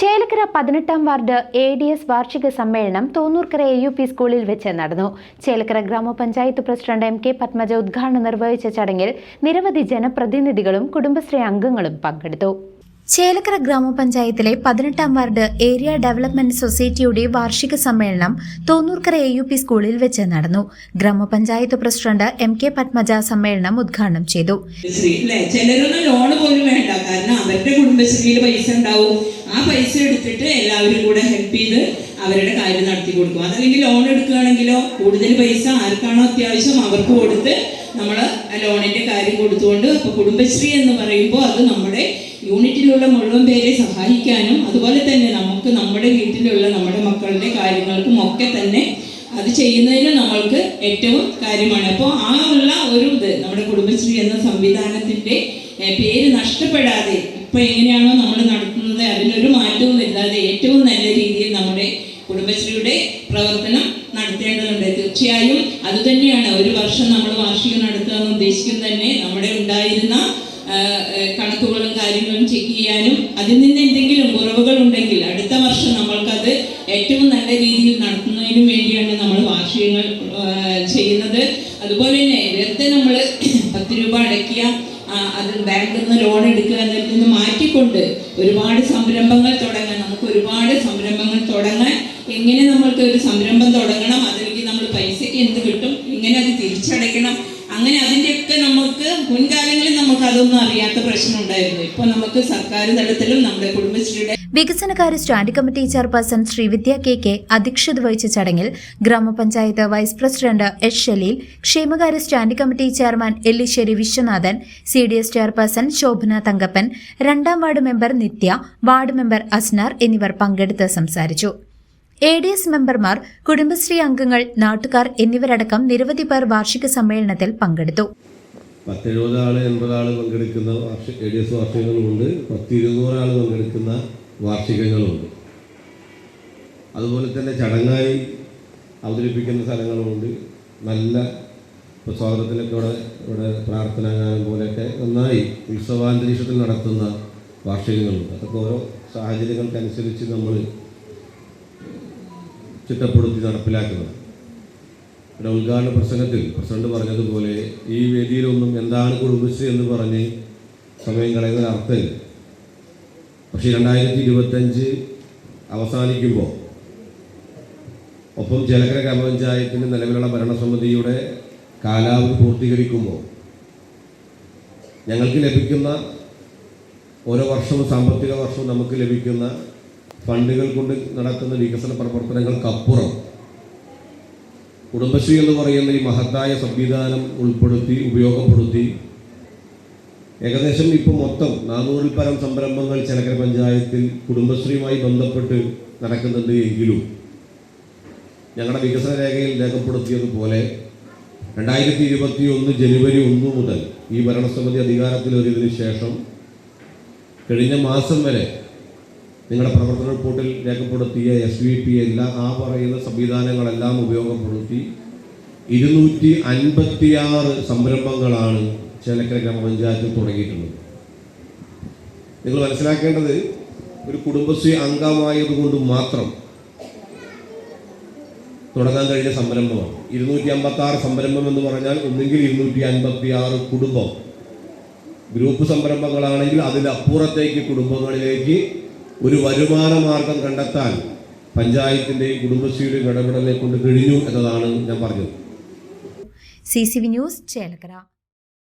Chelakkara പതിനെട്ടാം ward A D S വാർഷിക സമ്മേളനം തോന്നൂർക്കര എ യു പി സ്കൂളിൽ വെച്ച് നടന്നു. ചേലക്കര ഗ്രാമപഞ്ചായത്ത് പ്രസിഡന്റ് എം കെ പത്മജ ഉദ്ഘാടനം നിർവഹിച്ച ചടങ്ങിൽ നിരവധി ജനപ്രതിനിധികളും കുടുംബശ്രീ അംഗങ്ങളും പങ്കെടുത്തു. ചേലക്കര ഗ്രാമപഞ്ചായത്തിലെ പതിനെട്ടാം വാർഡ് ഏരിയ ഡെവലപ്മെന്റ് സൊസൈറ്റിയുടെ വാർഷിക സമ്മേളനം തോന്നൂർക്കര എ യു പി സ്കൂളിൽ വെച്ച് നടന്നു. ഗ്രാമപഞ്ചായത്ത് പ്രസിഡന്റ് എം കെ പത്മജ സമ്മേളനം ഉദ്ഘാടനം ചെയ്തു. ചിലരൊന്നും ലോണ് പോലും വേണ്ട. കാരണം അവരുടെ കുടുംബശ്രീയിൽ പൈസ ഉണ്ടാവും. ആ പൈസ എടുത്തിട്ട് എല്ലാവരും കൂടെ ഹെൽപ്പ് ചെയ്ത് അവരുടെ കാര്യം നടത്തി കൊടുക്കും. അതല്ലെങ്കിൽ ലോൺ എടുക്കുകയാണെങ്കിലോ കൂടുതൽ പൈസ ആർക്കാണോ അത്യാവശ്യം അവർക്ക് കൊടുത്ത് നമ്മൾ ലോണിന്റെ കാര്യം കൊടുത്തുകൊണ്ട് അപ്പോൾ കുടുംബശ്രീ എന്ന് പറയുമ്പോൾ അത് നമ്മുടെ യൂണിറ്റിലുള്ള മുഴുവൻ പേരെ സഹായിക്കാനും അതുപോലെ തന്നെ നമുക്ക് നമ്മുടെ വീട്ടിലുള്ള നമ്മുടെ മക്കളുടെ കാര്യങ്ങൾക്കും ഒക്കെ തന്നെ അത് ചെയ്യുന്നതിന് നമ്മൾക്ക് ഏറ്റവും കാര്യമാണ്. അപ്പോൾ ആ ഉള്ള ഒരു ഇത് നമ്മുടെ കുടുംബശ്രീ എന്ന സംവിധാനത്തിന്റെ പേര് നഷ്ടപ്പെടാതെ ഇപ്പൊ എങ്ങനെയാണോ നമ്മൾ നടത്തുന്നത് അതിനൊരു മാറ്റവും വരുത്താതെ ഏറ്റവും നല്ല രീതിയിൽ നമ്മുടെ കുടുംബശ്രീയുടെ പ്രവർത്തനം നടത്തേണ്ടതുണ്ട്. തീർച്ചയായും അതുതന്നെയാണ് ഒരു വർഷം നമ്മൾ വാർഷികം നടത്തുക എന്ന് ഉദ്ദേശിക്കുന്നത് തന്നെ നമ്മുടെ ഉണ്ടായിരുന്ന കണക്കുകളും കാര്യങ്ങളും ചെക്ക് ചെയ്യാനും അതിൽ നിന്ന് എന്തെങ്കിലും കുറവുകൾ ഉണ്ടെങ്കിൽ അടുത്ത വർഷം നമ്മൾക്കത് ഏറ്റവും നല്ല രീതിയിൽ നടത്തുന്നതിനും വേണ്ടിയാണ് നമ്മൾ വാർഷികങ്ങൾ ആ, ചെയ്യുന്നത് അതുപോലെ തന്നെ വെറുതെ നമ്മൾ പത്ത് രൂപ അടയ്ക്കുക ആ, അത് ബാങ്കിൽ നിന്ന് ലോൺ എടുക്കുക എന്നതിൽ നിന്ന് മാറ്റിക്കൊണ്ട് ഒരുപാട് സംരംഭങ്ങൾ തുടങ്ങാൻ നമുക്ക് ഒരുപാട് സംരംഭങ്ങൾ തുടങ്ങാൻ എങ്ങനെ നമ്മൾക്ക് ഒരു സംരംഭം തുടങ്ങണം അതിലേക്ക് നമ്മൾ പൈസയ്ക്ക് എന്ത് കിട്ടും എങ്ങനെ അത് തിരിച്ചടയ്ക്കണം അങ്ങനെ അതിന്റെയൊക്കെ നമുക്ക് മുൻകാലങ്ങളിൽ നമുക്ക് അതൊന്നും അറിയാത്ത പ്രശ്നം ഉണ്ടായിരുന്നു ഇപ്പൊ നമുക്ക് സർക്കാർ തലത്തിലും നമ്മുടെ കുടുംബശ്രീയുടെ വികസനകാര്യ stand committee chairperson Sreevidya K K അധ്യക്ഷത വഹിച്ച ചടങ്ങിൽ ഗ്രാമപഞ്ചായത്ത് വൈസ് പ്രസിഡന്റ് എസ് ഷലീൽ ക്ഷേമകാര്യ stand committee chairman Ellissery Viswanathan C D S chairperson Shobhana Thankappan രണ്ടാം ward member Nithya ward member Asnar എന്നിവർ പങ്കെടുത്ത് സംസാരിച്ചു. എ ഡി എസ് മെമ്പർമാർ കുടുംബശ്രീ അംഗങ്ങൾ നാട്ടുകാർ എന്നിവരടക്കം നിരവധി പേർ വാർഷിക സമ്മേളനത്തിൽ പങ്കെടുത്തു. പത്തെഴുപത് ആൾ എൺപത് ആൾ പങ്കെടുക്കുന്ന വാർഷിക എ ഡി എസ് വാർഷികങ്ങളുമുണ്ട്. പത്ത് ഇരുന്നൂറ് ആൾ പങ്കെടുക്കുന്ന വാർഷികങ്ങളുമുണ്ട്. അതുപോലെ തന്നെ ചടങ്ങായി അവതരിപ്പിക്കുന്ന സ്ഥലങ്ങളുമുണ്ട്. നല്ല ഇപ്പോൾ സ്വാഗതത്തിലൊക്കെ ഇവിടെ ഇവിടെ പ്രാർത്ഥനാഗാനം പോലെയൊക്കെ നന്നായി ഉത്സവാന്തരീക്ഷത്തിൽ നടത്തുന്ന വാർഷികങ്ങളുണ്ട്. അതൊക്കെ ഓരോ സാഹചര്യങ്ങൾക്കനുസരിച്ച് നമ്മൾ ചിട്ടപ്പെടുത്തി നടപ്പിലാക്കുന്നത്. ഒരു ഉദ്ഘാടന പ്രസംഗത്തിൽ പ്രസിഡന്റ് പറഞ്ഞതുപോലെ ഈ വേദിയിലൊന്നും എന്താണ് കുടുംബശ്രീ എന്ന് പറഞ്ഞ് സമയം കളയുന്ന അർത്ഥമില്ല. പക്ഷേ രണ്ടായിരത്തി ഇരുപത്തഞ്ച് അവസാനിക്കുമ്പോൾ ഒപ്പം ചേലക്കര ഗ്രാമപഞ്ചായത്തിന്റെ നിലവിലുള്ള ഭരണസമിതിയുടെ കാലാവധി പൂർത്തീകരിക്കുമ്പോൾ ഞങ്ങൾക്ക് ലഭിക്കുന്ന ഓരോ വർഷവും സാമ്പത്തിക വർഷവും നമുക്ക് ലഭിക്കുന്ന ഫണ്ടുകൾ കൊണ്ട് നടക്കുന്ന വികസന പ്രവർത്തനങ്ങൾക്കപ്പുറം കുടുംബശ്രീ എന്ന് പറയുന്ന ഈ മഹത്തായ സംവിധാനം ഉൾപ്പെടുത്തി ഉപയോഗപ്പെടുത്തി ഏകദേശം ഇപ്പോൾ മൊത്തം നാനൂറിൽ പരം സംരംഭങ്ങൾ ചിലക്കര പഞ്ചായത്തിൽ കുടുംബശ്രീയുമായി ബന്ധപ്പെട്ട് നടക്കുന്നുണ്ട് എങ്കിലും ഞങ്ങളുടെ വികസന രേഖയിൽ രേഖപ്പെടുത്തിയതുപോലെ രണ്ടായിരത്തി ഇരുപത്തി ഒന്ന് ജനുവരി ഒന്ന് മുതൽ ഈ ഭരണസമിതി അധികാരത്തിൽ വരുന്നതിന് ശേഷം കഴിഞ്ഞ മാസം വരെ നിങ്ങളുടെ പ്രവർത്തന റിപ്പോർട്ടിൽ രേഖപ്പെടുത്തിയ എസ് വി പി എല്ലാം ആ പറയുന്ന സംവിധാനങ്ങളെല്ലാം ഉപയോഗപ്പെടുത്തി ഇരുന്നൂറ്റി അൻപത്തിയാറ് സംരംഭങ്ങളാണ് ചേലക്കര ഗ്രാമപഞ്ചായത്തിൽ തുടങ്ങിയിട്ടുള്ളത്. നിങ്ങൾ മനസ്സിലാക്കേണ്ടത് ഒരു കുടുംബശ്രീ അംഗമായതുകൊണ്ട് മാത്രം തുടങ്ങാൻ കഴിഞ്ഞ സംരംഭമാണ്. ഇരുന്നൂറ്റി അമ്പത്തി ആറ് സംരംഭം എന്ന് പറഞ്ഞാൽ ഒന്നുകിൽ ഇരുന്നൂറ്റി അൻപത്തി ആറ് കുടുംബം. ഗ്രൂപ്പ് സംരംഭങ്ങളാണെങ്കിൽ അതിലപ്പുറത്തേക്ക് കുടുംബങ്ങളിലേക്ക് ഒരു വരുമാന മാർഗം കണ്ടെത്താൻ പഞ്ചായത്തിന്റെയും കുടുംബശ്രീയുടെയും ഇടപെടലിനെ കൊണ്ട് കഴിഞ്ഞു എന്നതാണ് ഞാൻ പറഞ്ഞത്. C C V news Chelakkara.